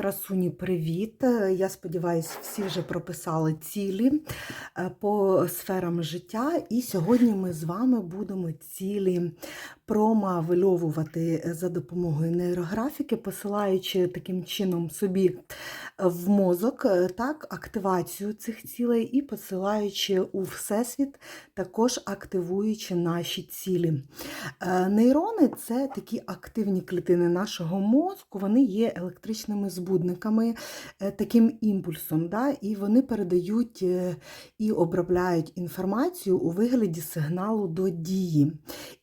Красуні, привіт! Я сподіваюся, всі вже прописали цілі е, по сферам життя. І сьогодні ми з вами будемо цілі промавильовувати за допомогою нейрографіки, посилаючи таким чином собі в мозок е, так, активацію цих цілей і посилаючи у Всесвіт, також активуючи наші цілі. Е, Нейрони це такі активні клітини нашого мозку, вони є електричними збудниками, е, таким імпульсом, да, і вони передають і обробляють інформацію у вигляді сигналу до дії.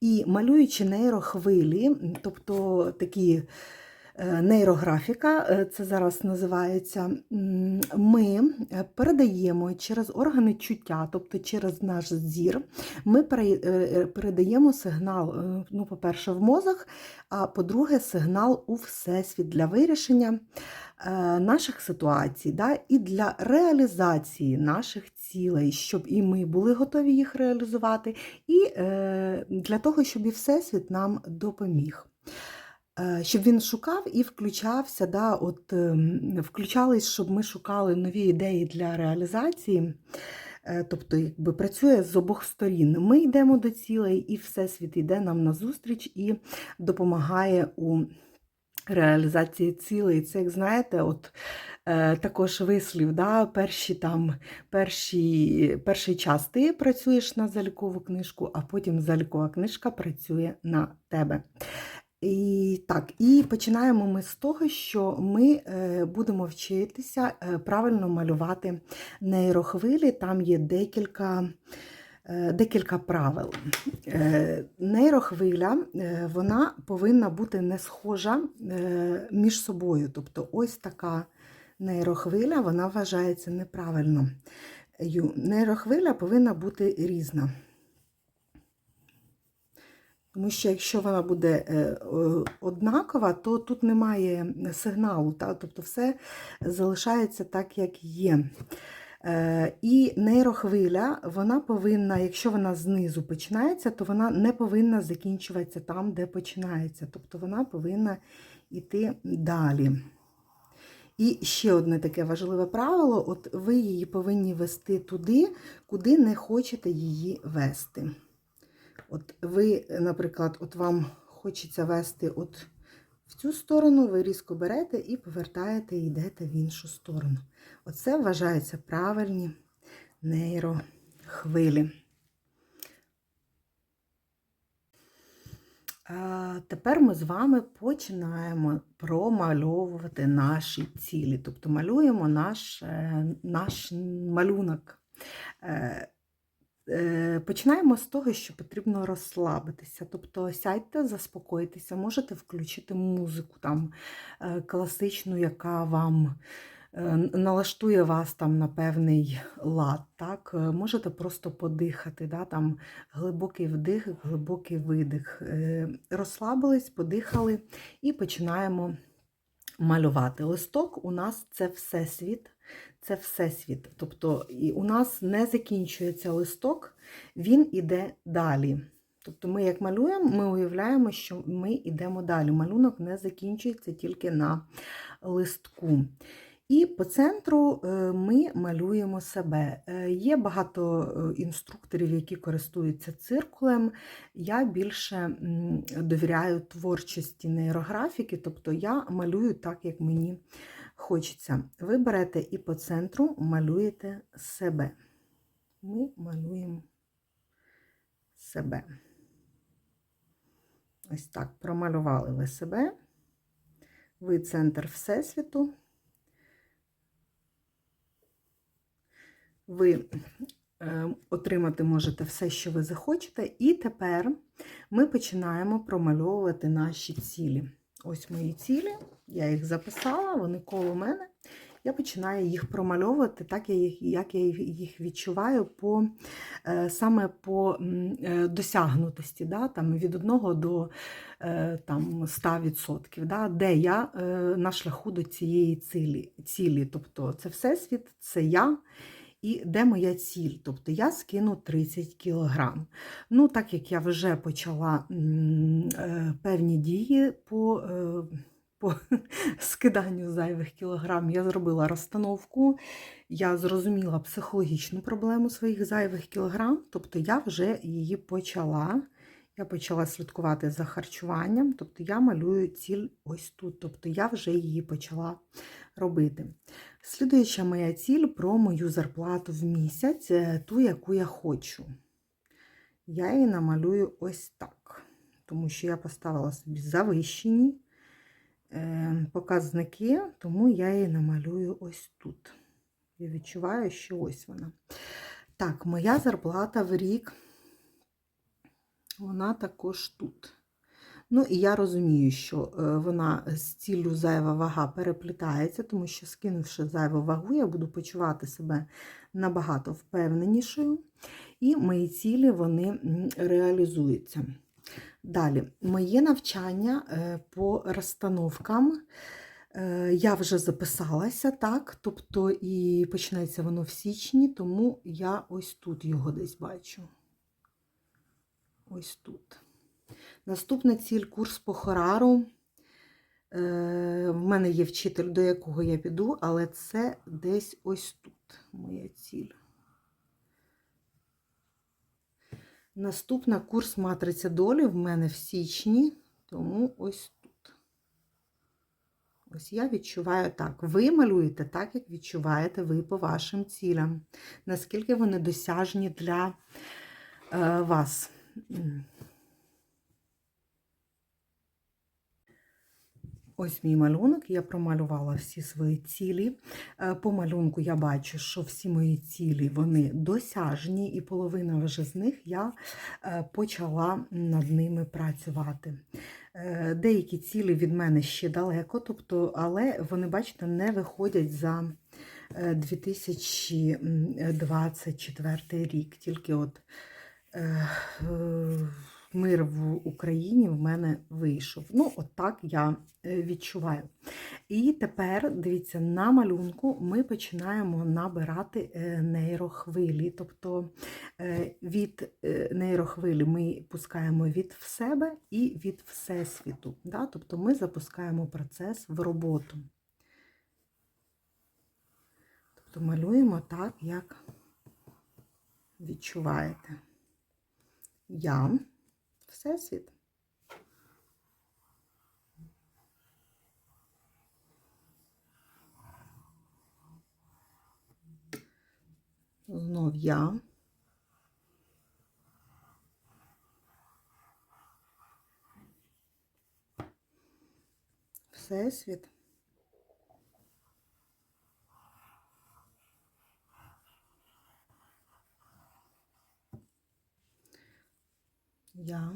І малюючи нейрохвилі, тобто такі. Е, Нейрографіка, е, це зараз називається, ми е, передаємо через органи чуття, тобто через наш зір, ми пере- передаємо сигнал, ну, по-перше, в мозок, а по-друге, сигнал у Всесвіт для вирішення наших ситуацій да, і для реалізації наших цілей, щоб і ми були готові їх реалізувати, і для того, щоб і Всесвіт нам допоміг. Е, Щоб він шукав і включався, да, от, ем, включались, щоб ми шукали нові ідеї для реалізації. Е, Тобто, якби працює з обох сторін. Ми йдемо до цілей, і Всесвіт йде нам назустріч і допомагає у реалізації цілей. Це, як знаєте, от е, також вислів, да, перші, там, перші, перший час ти працюєш на залікову книжку, а потім залікова книжка працює на тебе. І так, і починаємо ми з того, що ми е, будемо вчитися е, правильно малювати нейрохвилі. Там є декілька, е, декілька правил. Нейрохвиля вона повинна бути не схожа між собою. Тобто, ось така нейрохвиля вона вважається неправильно. Нейрохвиля повинна бути різна. Тому що якщо вона буде е, однакова, то тут немає сигналу, та? тобто все залишається так, як є. Е, І нейрохвиля, вона повинна, якщо вона знизу починається, то вона не повинна закінчуватися там, де починається. Тобто вона повинна йти далі. І ще одне таке важливе правило: от ви її повинні вести туди, куди не хочете її вести. От ви, наприклад, от вам хочеться вести от в цю сторону, ви різко берете і повертаєте, і йдете в іншу сторону. Оце вважається правильні нейрохвилі. Тепер ми з вами починаємо промальовувати наші цілі, тобто малюємо наш, е, наш малюнок. Е, Починаємо з того, що потрібно розслабитися. Тобто сядьте, заспокойтеся, можете включити музику там е, класичну, яка вам е, налаштує вас там на певний лад. Так? Можете просто подихати, да? там глибокий вдих, глибокий видих. Розслабились, подихали і починаємо малювати. Листок у нас це всесвіт це всесвіт. Тобто і у нас не закінчується листок, він іде далі. Тобто ми, як малюємо, ми уявляємо, що ми йдемо далі. Малюнок не закінчується тільки на листку. І по центру е, ми малюємо себе. Е, Є багато е, інструкторів, які користуються циркулем. Я більше довіряю творчості нейрографіки, тобто я малюю так, як мені хочеться. Ви берете і по центру малюєте себе. Ми малюємо себе. Ось так, промалювали ви себе. Ви центр Всесвіту. Ви е, отримати можете все, що ви захочете. І тепер ми починаємо промальовувати наші цілі. Ось мої цілі, я їх записала, вони коло мене. Я починаю їх промальовувати, так як я їх відчуваю по, е, саме по е, досягнутості, да, там, від 1 до е, там, 100%, да, де я на шляху до цієї цілі. цілі. Тобто це Всесвіт, це я. І де моя ціль? Тобто я скину 30 кілограм. Ну, так як я вже почала певні дії по по скиданню зайвих кілограм. Я зробила розстановку, я зрозуміла психологічну проблему своїх зайвих кілограм, тобто я вже її почала. Я почала слідкувати за харчуванням, тобто я малюю ціль ось тут, тобто я вже її почала робити. Слідуюча моя ціль про мою зарплату в місяць, е, ту, яку я хочу. Я її намалюю ось так, тому що я поставила собі завищені е, показники, тому я її намалюю ось тут. Я відчуваю, що ось вона. Так, моя зарплата в рік, вона також тут. Ну, і я розумію, що е, вона з ціллю зайва вага переплітається, тому що, скинувши зайву вагу, я буду почувати себе набагато впевненішою, і мої цілі вони реалізуються. Далі, моє навчання е, по розстановкам. е, Я вже записалася, так, тобто і починається воно в січні, тому я ось тут його десь бачу. Ось тут. Наступна ціль курс по хорару. Е, В мене є вчитель, до якого я піду, але це десь ось тут моя ціль. Наступна курс матриця долі в мене в січні, тому ось тут. Ось я відчуваю так. Ви малюєте так, як відчуваєте ви по вашим цілям. Наскільки вони досяжні для е, вас. Ось мій малюнок, я промалювала всі свої цілі. Е, По малюнку я бачу, що всі мої цілі вони досяжні, і половина вже з них я е, почала над ними працювати. Е, Деякі цілі від мене ще далеко, тобто, але вони, бачите, не виходять за е, 2024 рік. Тільки от мир в Україні в мене вийшов. Ну, от так я е, відчуваю. І тепер, дивіться, на малюнку ми починаємо набирати е, нейрохвилі. Тобто е, від нейрохвилі ми пускаємо від в себе і від Всесвіту. Да? Тобто ми запускаємо процес в роботу. Тобто малюємо так, як відчуваєте. Я Всесвіт. Знов я. Всесвіт. Я.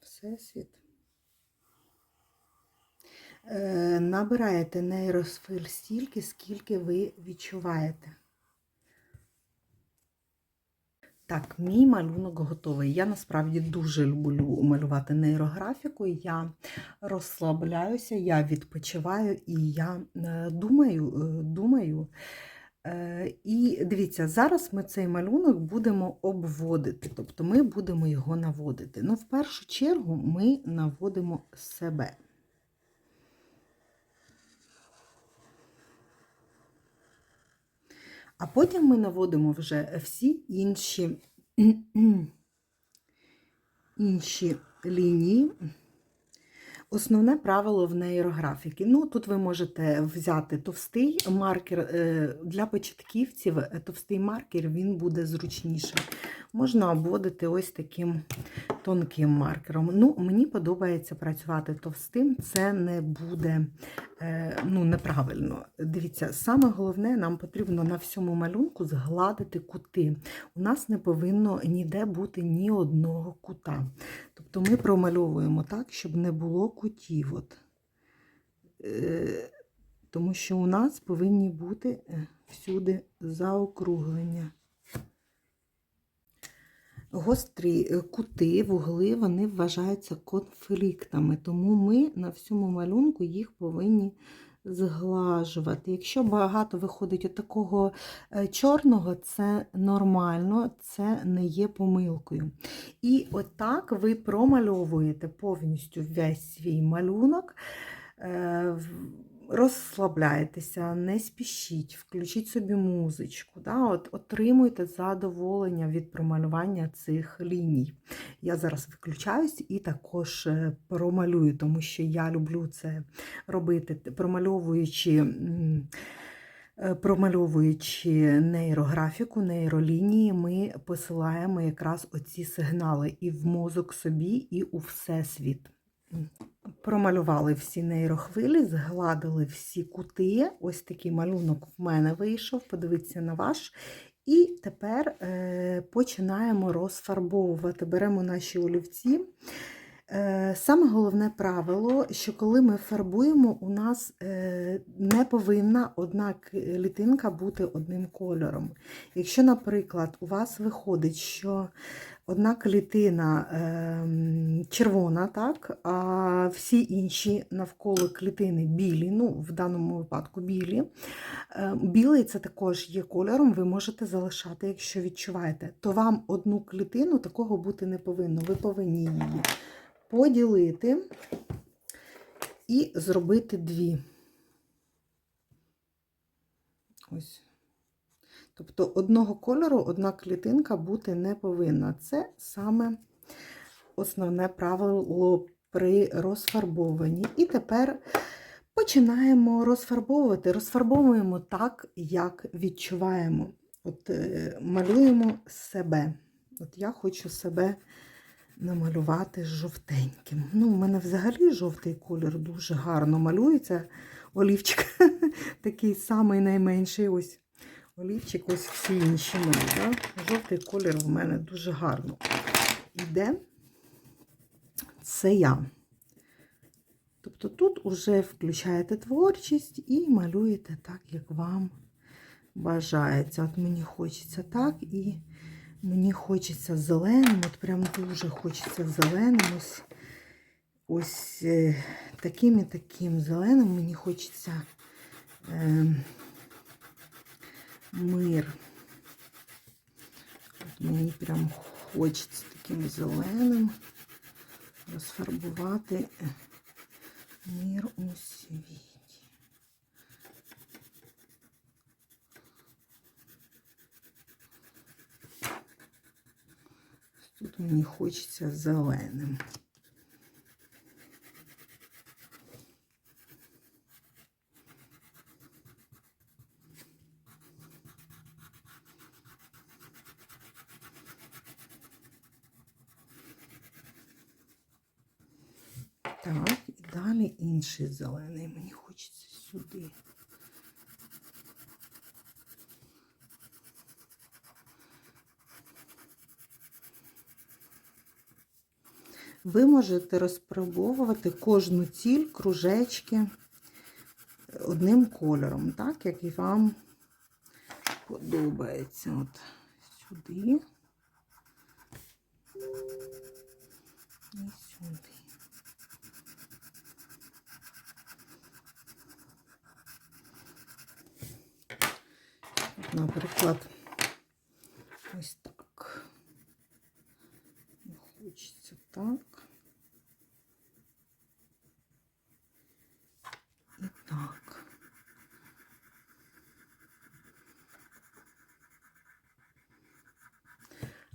Всесвіт. Е, Набираєте нейросфер стільки, скільки ви відчуваєте. Так, мій малюнок готовий. Я насправді дуже люблю малювати нейрографіку. Я розслабляюся, я відпочиваю і я е, думаю, е, думаю. Е, І дивіться, зараз ми цей малюнок будемо обводити, тобто ми будемо його наводити. Ну, в першу чергу ми наводимо себе. А потім ми наводимо вже всі інші, інші лінії. Основне правило в нейрографіки. Ну, тут ви можете взяти товстий маркер е, для початківців, е, товстий маркер він буде зручніший. Можна обводити ось таким тонким маркером. Ну, Мені подобається працювати товстим, це не буде е, ну, неправильно. Дивіться, саме головне, нам потрібно на всьому малюнку згладити кути. У нас не повинно ніде бути ні одного кута. Тобто ми промальовуємо так, щоб не було кутів. От. Е, Тому що у нас повинні бути е, всюди заокруглення. Гострі е, кути, вугли, вони вважаються конфліктами, тому ми на всьому малюнку їх повинні зглажувати. Якщо багато виходить от такого е, чорного, це нормально, це не є помилкою. І отак ви промальовуєте повністю весь свій малюнок. Розслабляйтеся, не спішіть, включіть собі музичку, да? От, отримуйте задоволення від промалювання цих ліній. Я зараз виключаюсь і також е, промалюю, тому що я люблю це робити, промальовуючи. е, Промальовуючи нейрографіку, нейролінії, ми посилаємо якраз оці сигнали і в мозок собі, і у всесвіт. Промалювали всі нейрохвилі, згладили всі кути. Ось такий малюнок в мене вийшов. Подивіться на ваш. І тепер е, починаємо розфарбовувати. Беремо наші олівці. Е, Саме головне правило, що коли ми фарбуємо, у нас е, не повинна одна клітинка бути одним кольором. Якщо, наприклад, у вас виходить, що одна клітина ем, червона, так, а всі інші навколо клітини білі, ну, в даному випадку білі, е, білий це також є кольором, ви можете залишати, якщо відчуваєте, то вам одну клітину такого бути не повинно. Ви повинні її поділити і зробити дві. Ось. Тобто одного кольору одна клітинка бути не повинна. Це саме основне правило при розфарбованні. І тепер починаємо розфарбовувати. Розфарбовуємо так, як відчуваємо. От е, малюємо себе. От я хочу себе намалювати жовтеньким. Ну, у мене взагалі жовтий колір дуже гарно малюється. Олівчик такий самий найменший. Ось олівчик, ось всі інші. Да? Жовтий колір в мене дуже гарно йде. Це я. Тобто тут уже включаєте творчість і малюєте так, як вам бажається. От мені хочеться так і мені хочеться зеленим, от прям дуже хочеться зеленим. Ось, ось е, таким і таким зеленим мені хочеться е, мир. От мені прям хочеться таким зеленим розфарбувати мир у світі. Тут мені хочеться зеленим. Так, і далі інший зелений. Мені хочеться сюди. Ви можете розпробовувати кожну ціль, кружечки одним кольором, так, як і вам подобається. От сюди і сюди. Наприклад, ось так. Хочеться так. І так.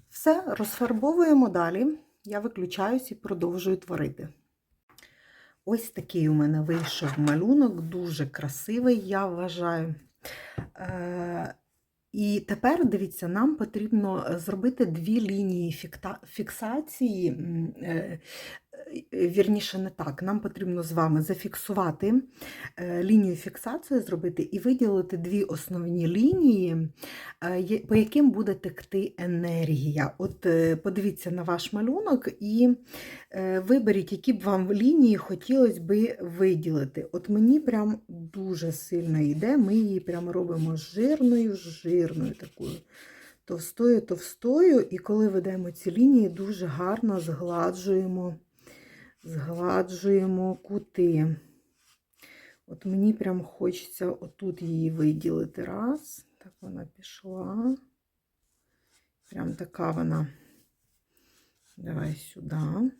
Все, розфарбовуємо далі. Я виключаюсь і продовжую творити. Ось такий у мене вийшов малюнок, дуже красивий, я вважаю. Е, і тепер, дивіться, нам потрібно зробити дві лінії фіксації. Е, Вірніше, не так. Нам потрібно з вами зафіксувати е, лінію фіксації, зробити і виділити дві основні лінії, е, по яким буде текти енергія. От подивіться на ваш малюнок і виберіть, які б вам лінії хотілося би виділити. От мені прям дуже сильно йде, ми її прям робимо жирною, жирною такою. Товстою, товстою, і коли ведемо ці лінії, дуже гарно згладжуємо, згладжуємо кути. От мені прям хочеться отут її виділити. Раз. Так вона пішла. Прям така вона. Давай сюди.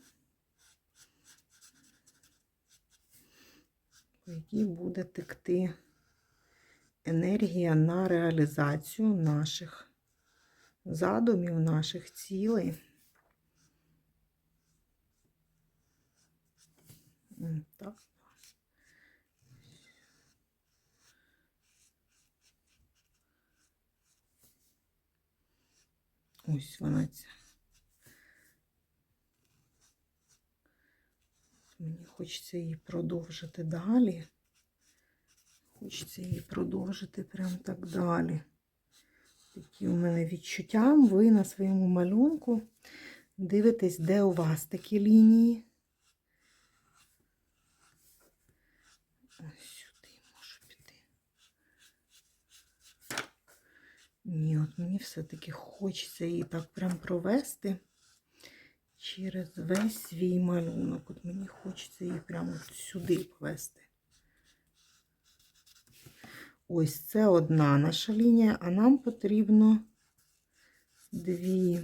По якій буде текти енергія на реалізацію наших задумів, наших цілей. Так. Ось вона ця. Мені хочеться її продовжити далі. Хочеться її продовжити прям так далі. Такі у мене відчуття. Ви на своєму малюнку дивитесь, де у вас такі лінії. Ось сюди можу піти. Ні, от мені все-таки хочеться її так прям провести через весь свій малюнок. От мені хочеться її прямо сюди повести. Ось це одна наша лінія, а нам потрібно дві.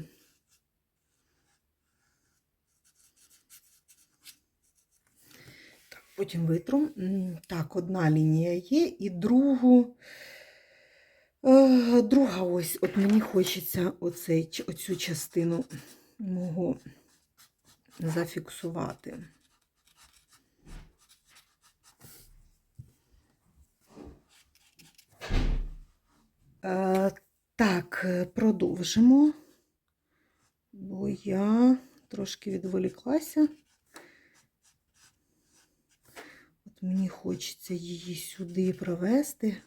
Так, потім витру. Так, одна лінія є, і другу. Е, Друга ось, от мені хочеться оцей, оцю частину мого зафіксувати. Е, Так, продовжимо, бо я трошки відволіклася. От мені хочеться її сюди провести.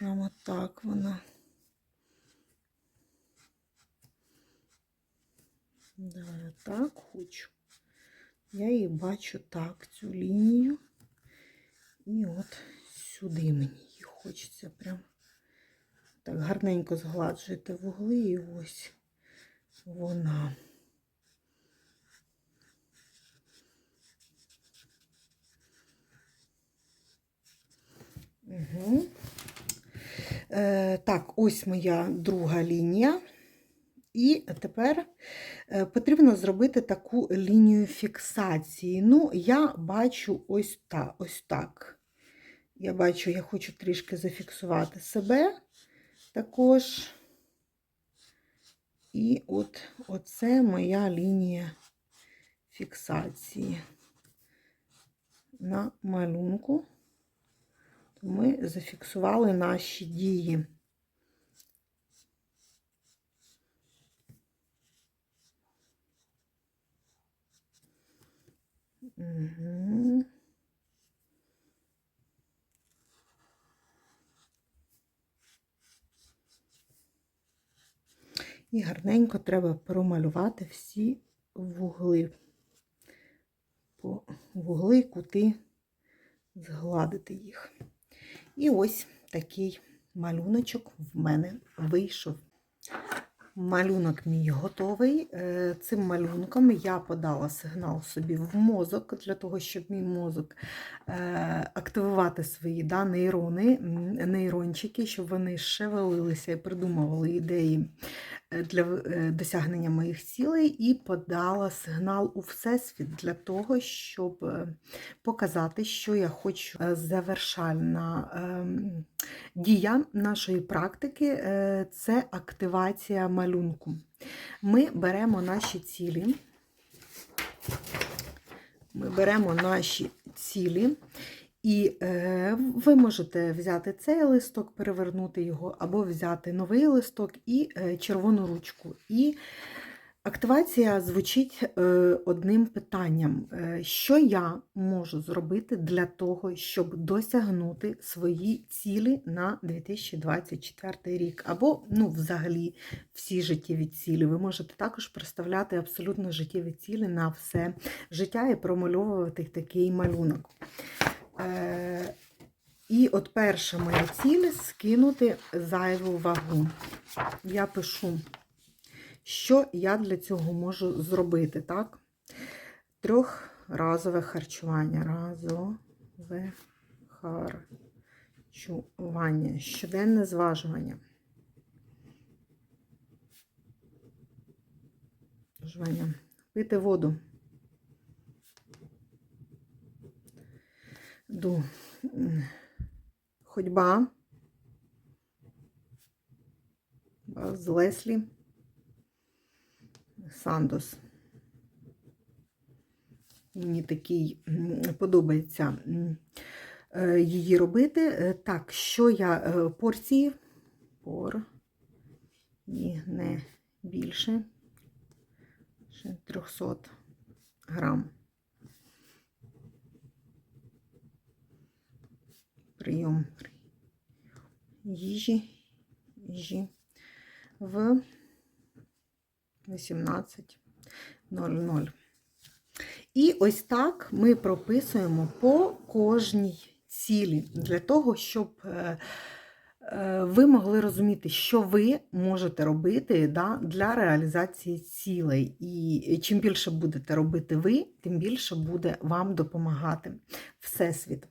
Прямо так вона. Да, я так хочу. Я її бачу так, цю лінію. І от сюди мені її хочеться прям так гарненько згладжуєте вугли і ось вона. Угу. Е, так, ось моя друга лінія. І тепер е, потрібно зробити таку лінію фіксації. Ну, я бачу ось, та, ось так. Я бачу, я хочу трішки зафіксувати себе також. І от оце моя лінія фіксації на малюнку. Ми зафіксували наші дії. І гарненько треба промалювати всі вугли. По вугли, кути, згладити їх. І ось такий малюночок в мене вийшов. Малюнок мій готовий. Е, Цим малюнком я подала сигнал собі в мозок, для того, щоб мій мозок е, активувати свої да, нейрони, нейрончики, щоб вони шевелилися і придумували ідеї для е, досягнення моїх цілей, і подала сигнал у Всесвіт для того, щоб е, показати, що я хочу. Е, Завершальна ем, дія нашої практики це активація малюнку. Ми беремо наші цілі. Ми беремо наші цілі, і е, ви можете взяти цей листок, перевернути його, або взяти новий листок і е, червону ручку. І активація звучить е, одним питанням: Е, що я можу зробити для того, щоб досягнути свої цілі на 2024 рік, або ну, взагалі всі життєві цілі. Ви можете також представляти абсолютно життєві цілі на все життя і промальовувати такий малюнок. Е, І от перша моя ціль скинути зайву вагу. Я пишу, що я для цього можу зробити, так? Трьохразове харчування. Разове харчування. Щоденне зважування. Зважування. Пити воду. М, Ходьба. З Леслі. Сандос. Мені такий подобається е, її робити. Е, Так, що я е, порції? Пор. І не більше. Ще 300 грам. Прийом їжі, їжі в 18.00. І ось так ми прописуємо по кожній цілі для того, щоб е, е, ви могли розуміти, що ви можете робити да, для реалізації цілей. І чим більше будете робити ви, тим більше буде вам допомагати Всесвіт.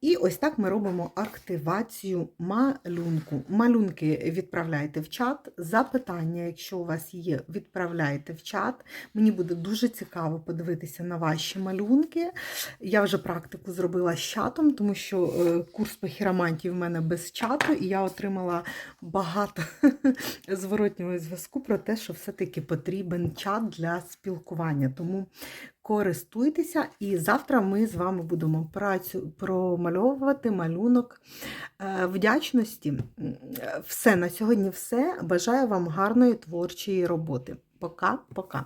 І ось так ми робимо активацію малюнку. Малюнки відправляйте в чат. Запитання, якщо у вас є, відправляйте в чат. Мені буде дуже цікаво подивитися на ваші малюнки. Я вже практику зробила з чатом, тому що е, курс по хіромантії в мене без чату, і я отримала багато зворотнього зв'язку про те, що все-таки потрібен чат для спілкування. Тому користуйтеся, і завтра ми з вами будемо працю промальовувати малюнок е, вдячності. Е, Все на сьогодні все. Бажаю вам гарної творчої роботи. Пока-пока.